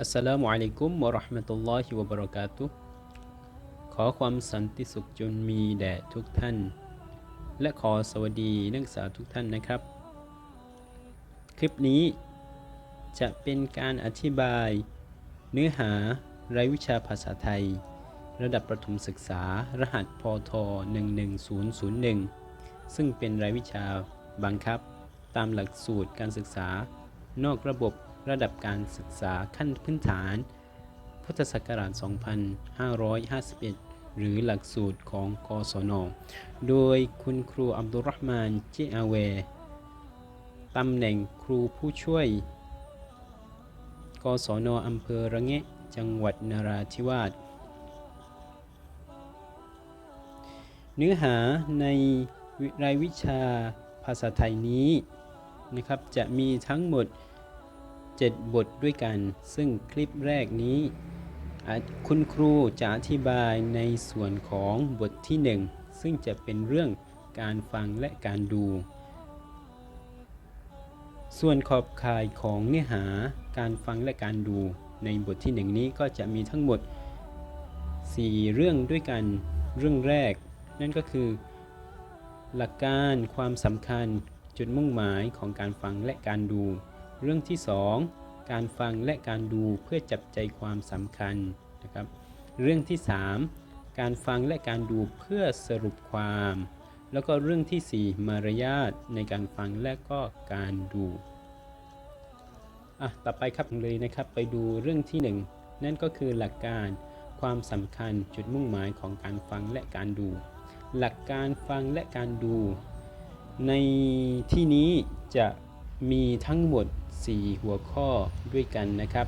อัสสลามุอะลัยกุมวะเราะห์มะตุลลอฮิวะบะเราะกาตุขอความสันติสุขจงมีแด่ทุกท่าน และขอสวัสดีนักศึกษาทุกท่านนะครับ คลิปนี้จะเป็นการอธิบาย เนื้อหารายวิชาภาษาไทย ระดับประถมศึกษารหัสพท 11001 ซึ่งเป็นรายวิชาบังคับ ตามหลักสูตรการศึกษา นอกระบบ ระดับการศึกษาขั้นพื้นฐาน พุทธศักราช 2551 หรือหลักสูตรของกศน โดยคุณครูอับดุลรหมานเจอาเวตำแหน่งครูผู้ช่วย กศนอำเภอระแงะจังหวัดนราธิวาส เนื้อหาในรายวิชาภาษาไทยนี้นะครับจะมีทั้งหมด 7 บทด้วยกัน ซึ่งคลิปแรกนี้ คุณครูจะอธิบายในส่วนของบทที่ 1 ซึ่งจะเป็นเรื่องการฟังและการดู ส่วนขอบข่ายของเนื้อหาการฟังและการดู ในบทที่ 1 นี้ก็จะมีทั้งหมด 4 เรื่องด้วยกัน เรื่องแรก นั่นก็คือ หลักการความสำคัญจุดมุ่งหมายของการฟังและการดู เรื่องที่ 2 การฟังและการดูเพื่อจับใจความสำคัญนะครับ เรื่องที่ 3 การฟังและการดูเพื่อสรุปความ แล้วก็เรื่องทีสี่ 4 มารยาทในการฟังและก็การดูอะต่อไปครับเลยนะครับไปดูเรื่องที่ 1 นั่นก็คือหลักการความสำคัญจุดมุ่งหมายของการฟังและการดู หลักการฟังและการดู ในที่นี้จะมีทั้งหมด 4 หัวข้อด้วยกันนะครับ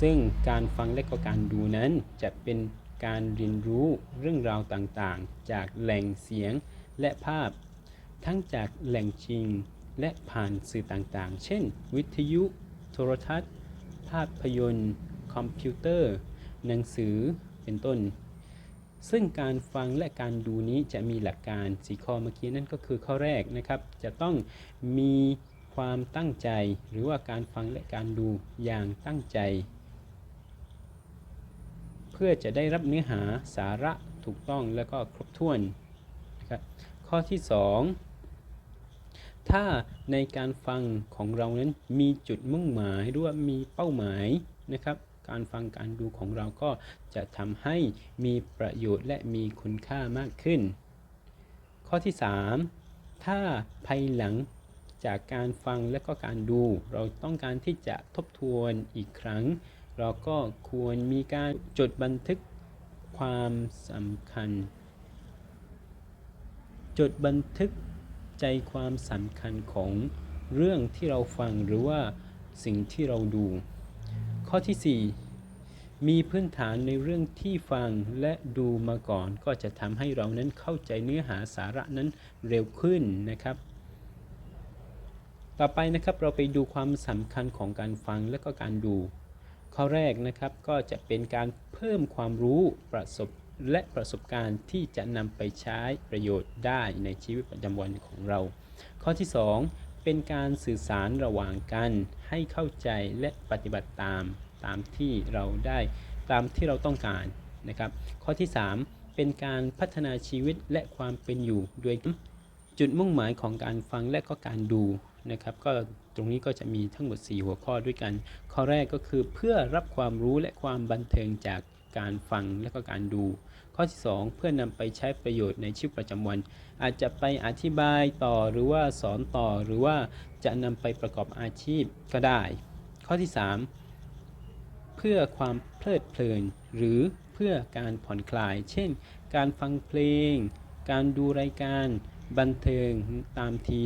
ซึ่งการฟังและก็การดูนั้นจะเป็นการเรียนรู้เรื่องราวต่างๆ จากแหล่งเสียงและภาพ ทั้งจากแหล่งจริงและผ่านสื่อต่างๆ เช่น วิทยุ โทรทัศน์ ภาพยนตร์ คอมพิวเตอร์ หนังสือ เป็นต้น ซึ่งการฟังและการดูนี้จะมีหลักการสีข้อเมื่อกี้นั่นก็คือข้อแรกนะครับ จะต้องมี ความตั้งใจหรือว่าการฟังและการดูอย่างตั้งใจ เพื่อจะได้รับเนื้อหาสาระถูกต้องและก็ครบถ้วนนะครับข้อที่ 2 ถ้าในการฟังของเรานั้นมีจุดมุ่งหมายหรือว่ามีเป้าหมายนะครับการฟังการดูของเราก็จะทำให้มีประโยชน์และมีคุณค่ามากขึ้น ข้อที่ 3 ถ้าภายหลัง จากการฟังและก็การดู เราต้องการที่จะทบทวนอีกครั้ง เราก็ควรมีการจดบันทึกความสำคัญ จดบันทึกใจความสำคัญของเรื่องที่เราฟังหรือว่าสิ่งที่เราดู ข้อที่ 4 มีพื้นฐานในเรื่องที่ฟังและดูมาก่อน ก็จะทำให้เรานั้นเข้าใจเนื้อหาสาระนั้นเร็วขึ้นนะครับ ต่อไปนะครับเราไปดูความสำคัญของการฟังและก็การดู ข้อแรกนะครับก็จะเป็นการเพิ่มความรู้ประสบและประสบการณ์ที่จะนำไปใช้ประโยชน์ได้ในชีวิตประจำวันของเรา ข้อที่ 2 เป็นการสื่อสารระหว่างกันให้เข้าใจและปฏิบัติตามตามที่เราได้ตามที่เราต้องการนะครับ ข้อที่ 3 เป็นการพัฒนาชีวิตและความเป็นอยู่โดยจุดมุ่งหมายของการฟังและก็การดู นะครับก็ตรงนี้ก็จะมีทั้งหมด 4 หัวข้อด้วยกัน ข้อแรกก็คือเพื่อรับความรู้และความบันเทิงจากการฟังและก็การดู ข้อที่ 2 เพื่อนำไปใช้ประโยชน์ในชีวิตประจำวัน อาจจะไปอธิบายต่อหรือว่าสอนต่อหรือว่าจะนำไปประกอบอาชีพก็ได้ ข้อที่ 3 เพื่อความเพลิดเพลิน หรือเพื่อการผ่อนคลาย เช่น การฟังเพลง การดูรายการ บันเทิงตามที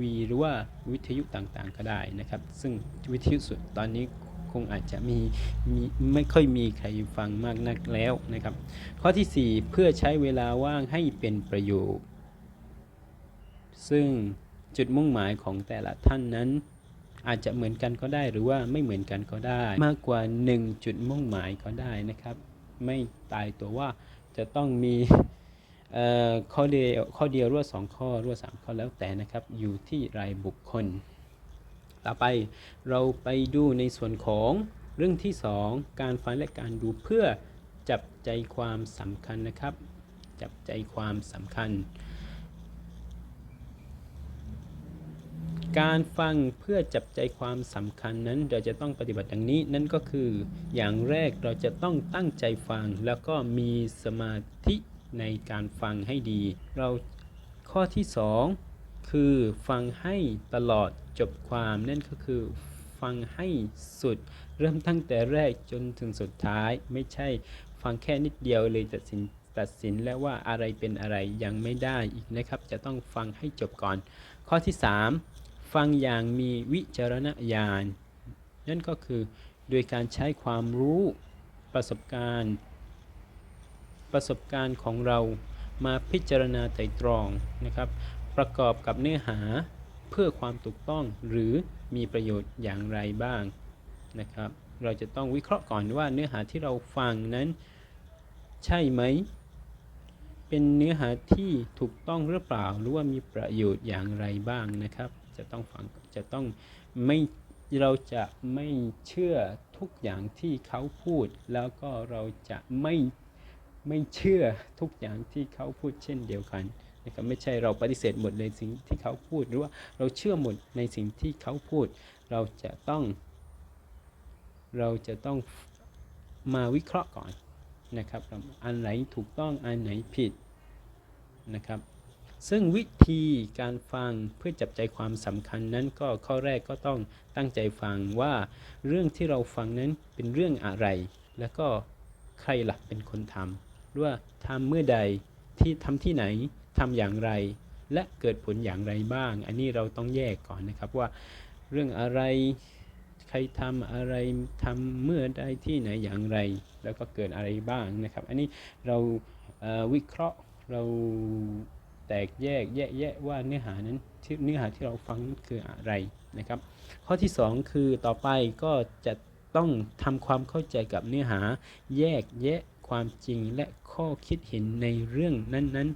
วีหรือว่าวิทยุต่างๆก็ได้นะครับ ซึ่งวิทยุสุดตอนนี้คงอาจจะมีมีไม่ค่อยมีใครฟังมากนักแล้วนะครับ ข้อทีสี่ 4 เพื่อใช้เวลาว่างให้เป็นประโยชน์ ซึ่งจุดมุ่งหมายของแต่ละท่านนั้น อาจจะเหมือนกันก็ได้หรือว่าไม่เหมือนกันก็ได้ มากกว่า 1 จุดมุ่งหมายก็ได้นะครับ ไม่ตายตัวว่าจะต้องมี ข้อเดียวข้อเดียวรือว่าสองข้อรือว่าสามข้อแล้วแต่นะครับ อยู่ที่รายบุคคล ต่อไปเราไปดูในส่วนของเรื่องที่ 2 การฟังและการดูเพื่อจับใจความสำคัญนะครับ จับใจความสำคัญ การฟังเพื่อจับใจความสำคัญนั้นเราจะต้องปฏิบัติดังนี้ นั่นก็คืออย่างแรกเราจะต้องตั้งใจฟังแล้วก็มีสมาธิ ในการฟังให้ดี เราข้อที่ 2 คือฟังให้ตลอดจบความนั่นก็คือ ฟังให้สุด เริ่มตั้งแต่แรกจนถึงสุดท้าย ไม่ใช่ฟังแค่นิดเดียวเลยตัดสินตัดสินแล้วว่าอะไรเป็นอะไรยังไม่ได้อีกนะครับ จะต้องฟังให้จบก่อน ข้อที่ 3 ฟังอย่างมีวิจารณญาณนั่นก็คือโดยการใช้ความรู้ประสบการณ์ ประสบการณ์ของเรามาพิจารณาไตรตรองนะครับ ประกอบกับเนื้อหาเพื่อความถูกต้องหรือมีประโยชน์อย่างไรบ้างนะครับ เราจะต้องวิเคราะห์ก่อนว่าเนื้อหาที่เราฟังนั้นใช่ไหม เป็นเนื้อหาที่ถูกต้องหรือเปล่า หรือว่ามีประโยชน์อย่างไรบ้างนะครับ จะต้องฟังจะต้องไม่เราจะไม่เชื่อทุกอย่างที่เขาพูด แล้วก็เราจะไม่ ไม่เชื่อทุกอย่างที่เขาพูดเช่นเดียวกันนะครับไม่ใช่เราปฏิเสธหมดในสิ่งที่เขาพูดหรือว่าเราเชื่อหมดในสิ่งที่เขาพูด เราจะต้อง เราจะต้องมาวิเคราะห์ก่อนนะครับอันไหนถูกต้องอันไหนผิดนะครับซึ่งวิธีการฟังเพื่อจับใจความสำคัญนั้นก็ข้อแรกก็ต้องตั้งใจฟังว่าเรื่องที่เราฟังนั้นเป็นเรื่องอะไร แล้วก็ใครหลักเป็นคนทำ ว่าทำเมื่อใดที่ทำที่ไหนทำอย่างไร และเกิดผลอย่างไรบ้าง อันนี้เราต้องแยกก่อนนะครับว่าเรื่องอะไรใครทำอะไรทำเมื่อใดที่ไหนอย่างไร แล้วก็เกิดอะไรบ้างนะครับ อันนี้เราวิเคราะห์เราแตกแยกแยะแยะว่าเนื้อหานั้นเนื้อหาที่เราฟังนั้นคืออะไรนะครับ ข้อที่ 2 คือต่อไปก็จะต้องทำความเข้าใจกับเนื้อหาแยกแยะ ความจริงและข้อคิดเห็นในเรื่องนั้น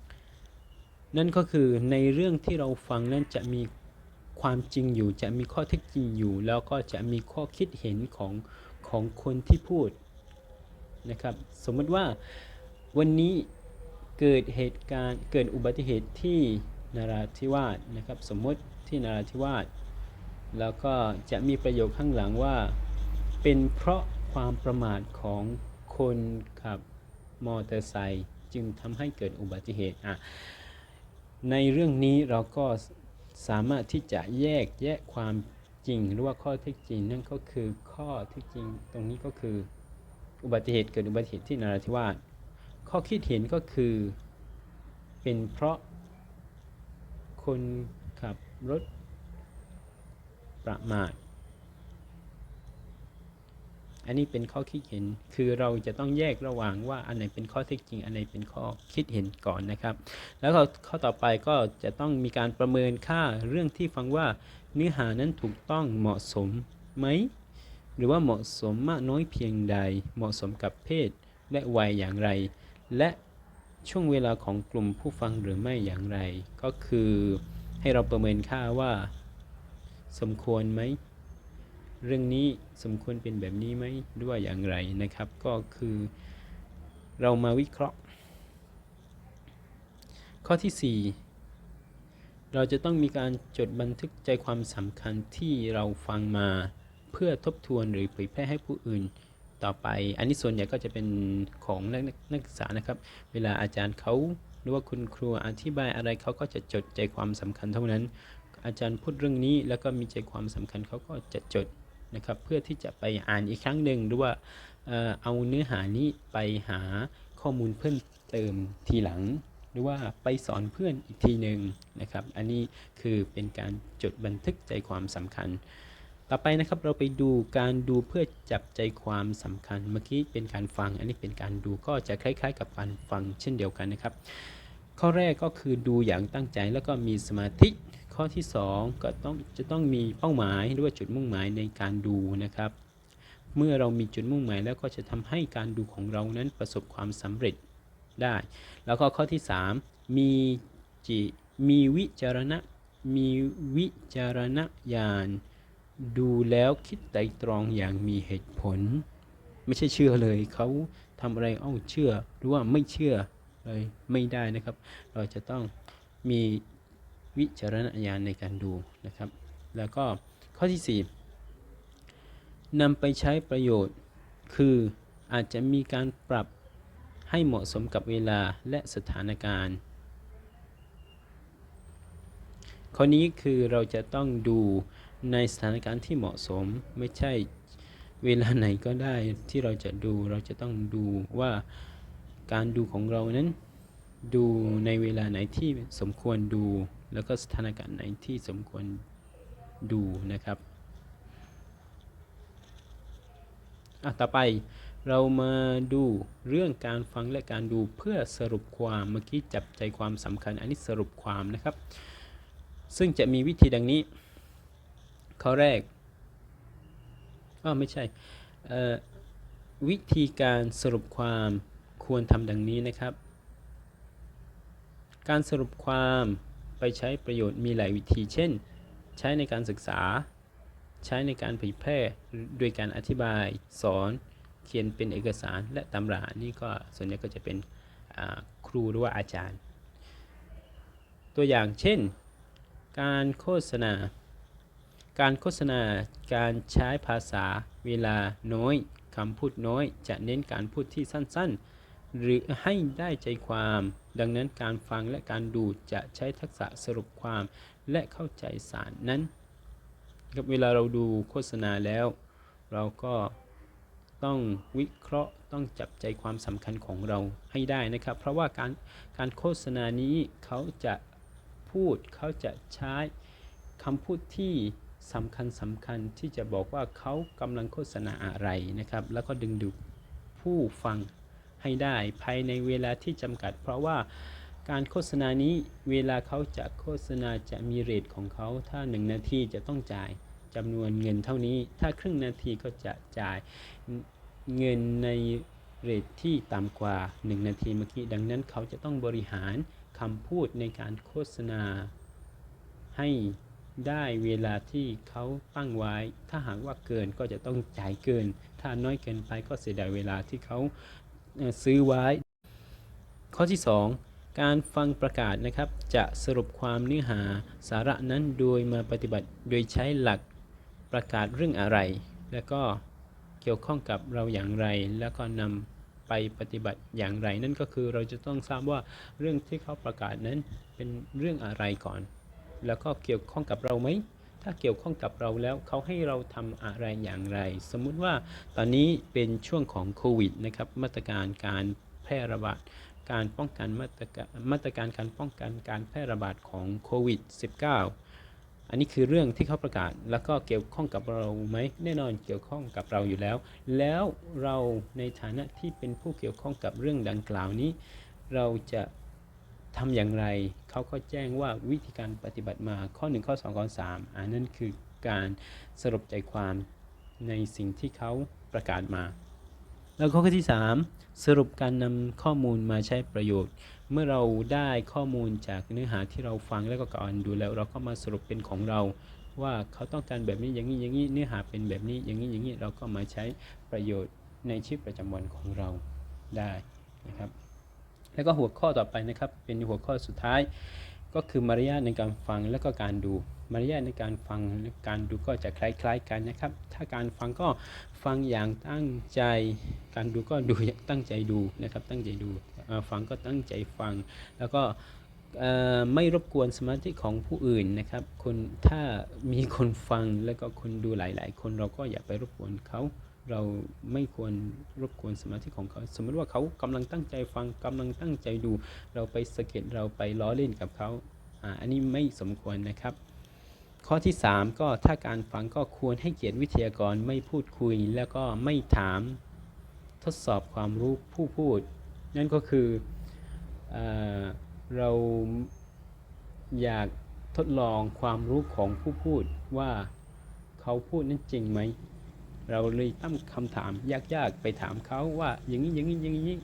ๆ นั่นก็คือในเรื่องที่เราฟังนั้นจะมีความจริงอยู่ จะมีข้อเท็จจริงอยู่ แล้วก็จะมีข้อคิดเห็นของของคนที่พูดนะครับสมมติว่าวันนี้เกิดเหตุการณ์เกิดอุบัติเหตุที่นราธิวาสนะครับสมมติที่นราธิวาสแล้วก็จะมีประโยคข้างหลังว่า เป็นเพราะความประมาทของ คนขับมอเตอร์ไซค์จึงทำให้เกิดอุบัติเหตุอะในเรื่องนี้เราก็สามารถที่จะแยกแยะความจริงหรือว่าข้อเท็จจริง นั่นก็คือข้อเท็จจริงตรงนี้ก็คืออุบัติเหตุเกิดอุบัติเหตุที่นราธิวาสข้อคิดเห็นก็คือเป็นเพราะคนขับรถประมาท อันนี้เป็นข้อคิดเห็น คือเราจะต้องแยกระหว่างว่าอันไหนเป็นข้อเท็จจริง อันไหนเป็นข้อคิดเห็นก่อนนะครับ แล้วก็ข้อต่อไปก็จะต้องมีการประเมินค่าเรื่องที่ฟังว่าเนื้อหานั้นถูกต้องเหมาะสมไหม หรือว่าเหมาะสมมากน้อยเพียงใด เหมาะสมกับเพศและวัยอย่างไร และช่วงเวลาของกลุ่มผู้ฟังหรือไม่อย่างไร ก็คือให้เราประเมินค่าว่า สมควรไหม เรื่องนี้สมควรเป็นแบบนี้ไหมด้วยอย่างไรนะครับ ก็คือเรามาวิเคราะห์ ข้อที่ 4 เราจะต้องมีการจดบันทึกใจความสำคัญที่เราฟังมาเพื่อทบทวนหรือเผยแพร่ให้ผู้อื่นต่อไป อันนี้ส่วนใหญ่ก็จะเป็นของนักนักศึกษานะครับ เวลาอาจารย์เขาหรือว่าคุณครูอธิบายอะไรเขาก็จะจดใจความสำคัญเท่านั้น อาจารย์พูดเรื่องนี้แล้วก็มีใจความสำคัญเขาก็จะจด นะครับ เพื่อที่จะไปอ่านอีกครั้งหนึ่งหรือว่าเอาเนื้อหานี้ไปหาข้อมูลเพิ่มเติมทีหลัง หรือว่าไปสอนเพื่อนอีกทีหนึ่งนะครับ อันนี้คือเป็นการจดบันทึกใจความสำคัญ ต่อไปนะครับเราไปดูการดูเพื่อจับใจความสำคัญ เมื่อกี้เป็นการฟัง อันนี้เป็นการดูก็จะคล้าย ๆ กับการฟังเช่นเดียวกันนะครับ ข้อแรกก็คือดูอย่างตั้งใจแล้วก็มีสมาธิ ข้อที่ 2 ก็ต้องจะต้องมีเป้าหมายหรือว่าจุดมุ่งหมายในการดูนะครับ เมื่อเรามีจุดมุ่งหมายแล้วก็จะทำให้การดูของเรานั้นประสบความสำเร็จได้ แล้วก็ข้อที่ 3 มีจิมีวิจารณะมีวิจารณญาณดูแล้วคิดไตรตรองอย่างมีเหตุผล ไม่ใช่เชื่อเลยเขาทำอะไรเอ้าเชื่อหรือว่าไม่เชื่อเลยไม่ได้นะครับ เราจะต้องมี วิจารณญาณในการดูนะครับ แล้วก็ข้อที่4นำไปใช้ประโยชน์ คืออาจจะมีการปรับให้เหมาะสมกับเวลาและสถานการณ์ ข้อนี้คือเราจะต้องดูในสถานการณ์ที่เหมาะสมไม่ใช่เวลาไหนก็ได้ที่เราจะดูเราจะต้องดูว่าการดูของเรานั้น ดูในเวลาไหนที่สมควรดู แล้วก็สถานการณ์ไหนที่สมควรดูนะครับอะต่อไปเรามาดูเรื่องการฟังและการดูเพื่อสรุปความเมื่อกี้จับใจความสำคัญ อันนี้สรุปความนะครับ ซึ่งจะมีวิธีดังนี้ ข้อแรกอ้อไม่ใช่วิธีการสรุปความควรทำดังนี้นะครับ การสรุปความ ไปใช้ประโยชน์มีหลายวิธี เช่น ใช้ในการศึกษา ใช้ในการเผยแพร่โดยการอธิบายสอน เขียนเป็นเอกสารและตำรา นี่ก็ส่วนใหญ่ก็จะเป็นครูหรือว่าอาจารย์ ตัวอย่างเช่น การโฆษณา การโฆษณาการใช้ภาษาเวลาน้อยคำพูดน้อย จะเน้นการพูดที่สั้นๆ หรือให้ได้ใจความ ดังนั้นการฟังและการดูจะใช้ทักษะสรุปความและเข้าใจสารนั้นครับเวลาเราดูโฆษณาแล้ว เราก็ต้องวิเคราะห์ต้องจับใจความสำคัญของเราให้ได้นะครับ เพราะว่าการการโฆษณานี้เขาจะพูดเขาจะใช้คำพูดที่สำคัญสำคัญที่จะบอกว่าเขากำลังโฆษณาอะไรนะครับ แล้วก็ดึงดูดผู้ฟัง ให้ได้ภายในเวลาที่จำกัด เพราะว่าการโฆษณานี้เวลาเขาจะโฆษณาจะมีเรทของเขาถ้า 1 นาทีจะต้องจ่ายจำนวนเงินเท่านี้ ถ้าครึ่งนาทีก็จะจ่ายเงินในเรทที่ต่ำกว่า 1 นาทีเมื่อกี้ ดังนั้นเขาจะต้องบริหารคำพูดในการโฆษณา ให้ได้เวลาที่เขาตั้งไว้ ถ้าหากว่าเกินก็จะต้องจ่ายเกิน ถ้าน้อยเกินไปก็เสียดายเวลาที่เขา ซื้อไว้ ข้อที่ 2 การฟังประกาศนะครับ จะสรุปความเนื้อหาสาระนั้นโดยมาปฏิบัติโดยใช้หลักประกาศเรื่องอะไร แล้วก็เกี่ยวข้องกับเราอย่างไร แล้วก็นำไปปฏิบัติอย่างไร นั่นก็คือเราจะต้องทราบว่าเรื่องที่เขาประกาศนั้นเป็นเรื่องอะไรก่อน แล้วก็เกี่ยวข้องกับเราไหม ถ้าเกี่ยวข้องกับเราแล้วเขาให้เราทำอะไรอย่างไร สมมุติว่าตอนนี้เป็นช่วงของโควิดนะครับมาตรการการแพร่ระบาดการป้องกันมาตรการมาตรการการป้องกันการแพร่ระบาดของโควิด -19 อันนี้คือเรื่องที่เขาประกาศ แล้วก็เกี่ยวข้องกับเราไหมแน่นอนเกี่ยวข้องกับเราอยู่แล้ว แล้วเราในฐานะที่เป็นผู้เกี่ยวข้องกับเรื่องดังกล่าวนี้ เราจะ ทำอย่างไรเขาก็แจ้งว่าวิธีการปฏิบัติมาข้อ 1 ข้อ 2 ข้อ 3 อันนั้นคือการสรุปใจความในสิ่งที่เขาประกาศมา แล้วข้อที่ 3 สรุปการนำข้อมูลมาใช้ประโยชน์ เมื่อเราได้ข้อมูลจากเนื้อหาที่เราฟังแล้วก็การดูแล้ว เราก็มาสรุปเป็นของเราว่าเขาต้องการแบบนี้อย่างนี้อย่างนี้เนื้อหาเป็นแบบนี้อย่างนี้อย่างนี้เราก็มาใช้ประโยชน์ในชีวิตประจำวันของเราได้นะครับ แล้วก็หัวข้อต่อไปนะครับ เป็นหัวข้อสุดท้าย ก็คือมารยาทในการฟังและก็การดู มารยาทในการฟังและการดูก็จะคล้าย ๆ กันนะครับ ถ้าการฟังก็ฟังอย่างตั้งใจ การดูก็ดูอย่างตั้งใจดูนะครับ ตั้งใจดู ฟังก็ตั้งใจฟัง แล้วก็ไม่รบกวนสมาธิของผู้อื่นนะครับ คนถ้ามีคนฟังแล้วก็คนดูหลาย ๆ คนเราก็อย่าไปรบกวนเขา เราไม่ควรรบกวนสมาธิของเขา สมมติว่าเขากำลังตั้งใจฟังกำลังตั้งใจดู เราไปสะเกิดเราไปล้อเล่นกับเขาอ่าอันนี้ไม่สมควรนะครับ ข้อที่ 3 ก็ถ้าการฟังก็ควรให้เกียรติวิทยากรไม่พูดคุย แล้วก็ไม่ถามทดสอบความรู้ผู้พูด นั่นก็คือเอเราอยากทดลองความรู้ของผู้พูดว่าเขาพูดนั้นจริงไหม เราเลยตั้งคำถามยากๆไปถามเขาว่าอย่างนี้อย่างนี้อย่างนี้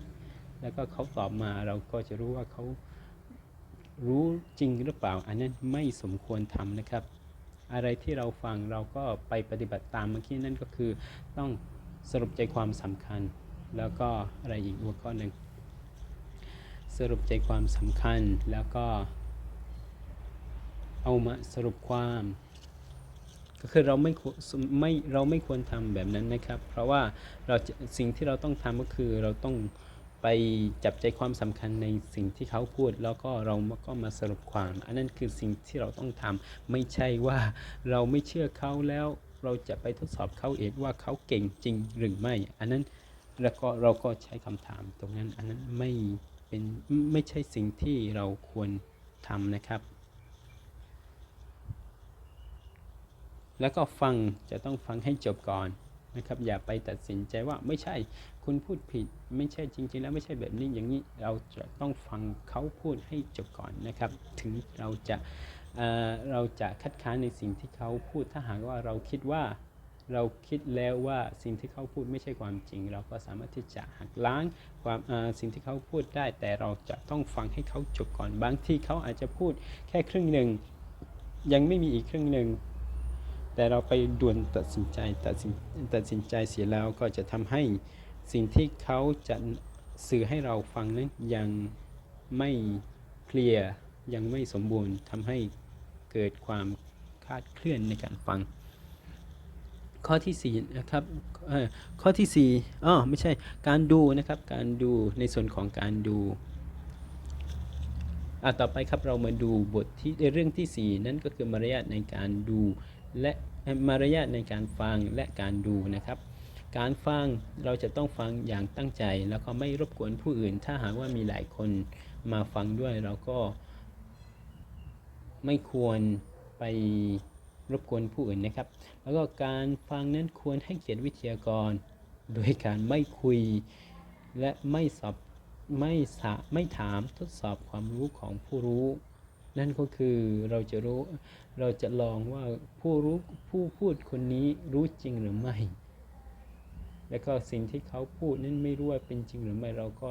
แล้วก็เขาตอบมาเราก็จะรู้ว่าเขารู้จริงหรือเปล่า อันนั้นไม่สมควรทำนะครับ อะไรที่เราฟังเราก็ไปปฏิบัติตามเมื่อกี้นั่นก็คือ ต้องสรุปใจความสำคัญ แล้วก็อะไรอีกหัวข้อหนึ่งสรุปใจความสำคัญแล้วก็เอามาสรุปความ ก็คือเราไม่ไม่เราไม่ควรทำแบบนั้นนะครับ เพราะว่าเราสิ่งที่เราต้องทำก็คือเราต้องไปจับใจความสำคัญในสิ่งที่เขาพูด แล้วก็เราก็มาสรุปความ อันนั้นคือสิ่งที่เราต้องทำไม่ใช่ว่าเราไม่เชื่อเขาแล้ว เราจะไปทดสอบเขาเองว่าเขาเก่งจริงหรือไม่ อันนั้นแล้วก็เราก็ใช้คำถามตรงนั้นอันนั้นไม่เป็นไม่ใช่สิ่งที่เราควรทำนะครับ แล้วก็ฟังจะต้องฟังให้จบก่อนนะครับ อย่าไปตัดสินใจว่าไม่ใช่คุณพูดผิด ไม่ใช่จริง ๆ แล้วไม่ใช่แบบนี้อย่างนี้เราจะต้องฟังเขาพูดให้จบก่อนนะครับ ถึงเราจะเเราจะคัดค้านในสิ่งที่เขาพูดถ้าหากว่าเราคิดว่าเราคิดแล้วว่าสิ่งที่เขาพูดไม่ใช่ความจริง เราก็สามารถที่จะหักล้างความสิ่งที่เขาพูดได้ แต่เราจะต้องฟังให้เขาจบก่อนบางที่เขาอาจจะพูดแค่ครึ่งหนึ่งยังไม่มีอีกครึ่งหนึ่ง แต่เราไปด่วนตัดสินใจตัดสินตัดสินใจเสียแล้วก็จะทำให้สิ่งที่เขาจะสื่อให้เราฟังนั้นยังไม่เคลียร์ยังไม่สมบูรณ์ทำให้เกิดความคาดเคลื่อนในการฟัง ข้อที่สี่นะครับข้อที่สี่อ๋อไม่ใช่การดูนะครับการดูในส่วนของการดูอะต่อไปครับเรามาดูบทที่เรื่องที่สี่นั่นก็คือมารยาทในการดู และมารยาทในการฟังและการดูนะครับ การฟังเราจะต้องฟังอย่างตั้งใจ แล้วก็ไม่รบกวนผู้อื่น ถ้าหากว่ามีหลายคนมาฟังด้วยเราก็ ไม่ควรไปรบกวนผู้อื่นนะครับ แล้วก็การฟังนั้นควรให้เกียรติวิทยากร โดยการไม่คุยและไม่สอบไม่สะไม่ถามทดสอบความรู้ของผู้รู้ นั่นก็คือเราจะรู้เราจะลองว่าผู้รู้ผู้พูดคนนี้รู้จริงหรือไม่ แล้วก็สิ่งที่เขาพูดนั้นไม่รู้ว่าเป็นจริงหรือไม่ เราก็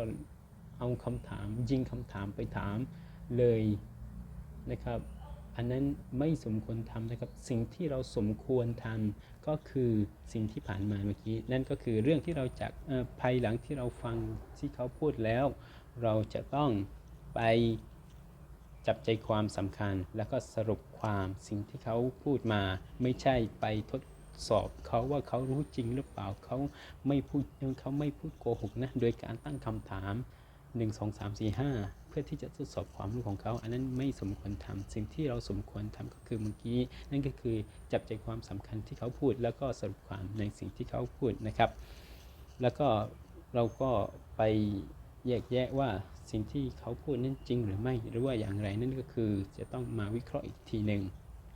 เอาคำถามยิงคำถามไปถามเลยนะครับ อันนั้นไม่สมควรทำนะครับ สิ่งที่เราสมควรทำก็คือสิ่งที่ผ่านมาเมื่อกี้ นั่นก็คือเรื่องที่เราจากภายหลังที่เราฟังที่เขาพูดแล้ว เราจะต้องไป จับใจความสำคัญ แล้วก็สรุปความสิ่งที่เขาพูดมา ไม่ใช่ไปทดสอบเขาว่าเขารู้จริงหรือเปล่าเขาไม่พูดเขาไม่พูดโกหกนะโดยการตั้งคำถาม 1 2 3 4 5 เพื่อที่จะทดสอบความรู้ของเขา อันนั้นไม่สมควรทำสิ่งที่เราสมควรทำก็คือเมื่อกี้ นั่นก็คือจับใจความสำคัญที่เขาพูด แล้วก็สรุปความในสิ่งที่เขาพูดนะครับ แล้วก็เราก็ไปแยกแยะว่า สิ่งที่เขาพูดนั้นจริงหรือไม่หรือว่าอย่างไรนั่นก็คือจะต้องมาวิเคราะห์อีกทีหนึ่ง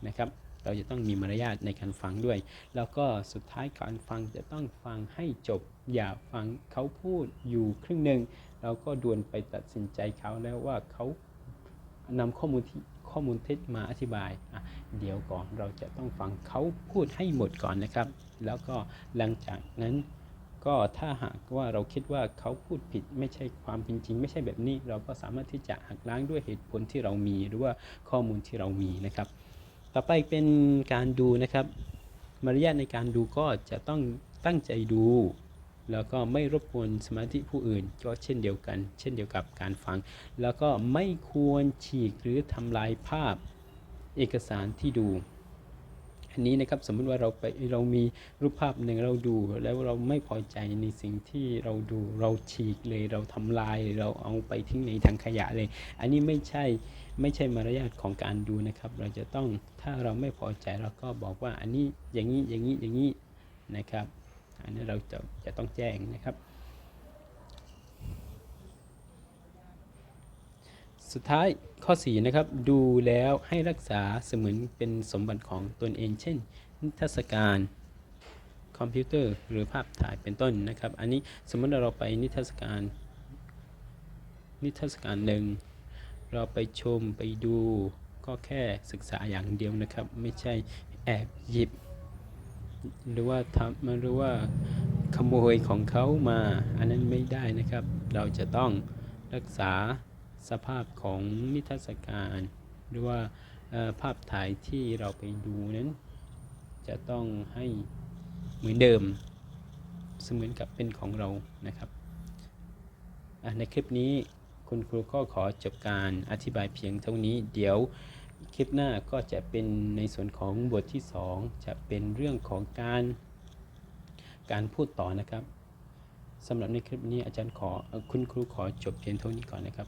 นะครับ เราจะต้องมีมารยาทในการฟังด้วย แล้วก็สุดท้ายการฟังจะต้องฟังให้จบ อย่าฟังเขาพูดอยู่ครึ่งหนึ่งเราก็ด่วนไปตัดสินใจเขาแล้วว่าเขานำข้อมูลที่ข้อมูลเท็จมาอธิบายอะเดี๋ยวก่อนเราจะต้องฟังเขาพูดให้หมดก่อนนะครับ แล้วก็หลังจากนั้น ก็ถ้าหากว่าเราคิดว่าเขาพูดผิดไม่ใช่ความเป็นจริง ไม่ใช่แบบนี้ เราก็สามารถที่จะหักล้างด้วยเหตุผลที่เรามี หรือว่าข้อมูลที่เรามีนะครับ ต่อไปเป็นการดูนะครับมารยาทในการดูก็จะต้องตั้งใจดู แล้วก็ไม่รบกวนสมาธิผู้อื่น ก็เช่นเดียวกัน เช่นเดียวกับการฟัง แล้วก็ไม่ควรฉีกหรือทำลายภาพเอกสารที่ดู อันนี้นะครับสมมุติว่าเราไปเรามีรูปภาพหนึ่งเราดูแล้วเราไม่พอใจในสิ่งที่เราดูเราฉีกเลยเราทำลายเราเอาไปทิ้งในถังขยะเลย อันนี้ไม่ใช่ไม่ใช่มารยาทของการดูนะครับ เราจะต้องถ้าเราไม่พอใจเราก็บอกว่าอันนี้อย่างนี้อย่างนี้อย่างนี้นะครับ อันนี้เราจะจะต้องแจ้งนะครับ สุดท้ายข้อ4นะครับดูแล้วให้รักษาเสมือนเป็นสมบัติของตนเอง เช่น นิทรรศการคอมพิวเตอร์หรือภาพถ่ายเป็นต้นนะครับ อันนี้สมมติเราไปนิทรรศการ นิทรรศการหนึ่งเราไปชมไปดูก็แค่ศึกษาอย่างเดียวนะครับ ไม่ใช่แอบหยิบ หรือว่าทำหรือว่าขโมยของเขามา อันนั้นไม่ได้นะครับ เราจะต้องรักษา สภาพของนิทรรศการ หรือว่าภาพถ่ายที่เราไปดูนั้น จะต้องให้เหมือนเดิมเสมือนกับเป็นของเรานะครับ ในคลิปนี้คุณครูก็ขอจบการอธิบายเพียงเท่านี้ เดี๋ยวคลิปหน้าก็จะเป็นในส่วนของบทที่ 2 จะเป็นเรื่องของการการพูดต่อนะครับสำหรับในคลิปนี้อาจารย์ขอคุณครูขอจบเพียงเท่านี้ก่อนนะครับ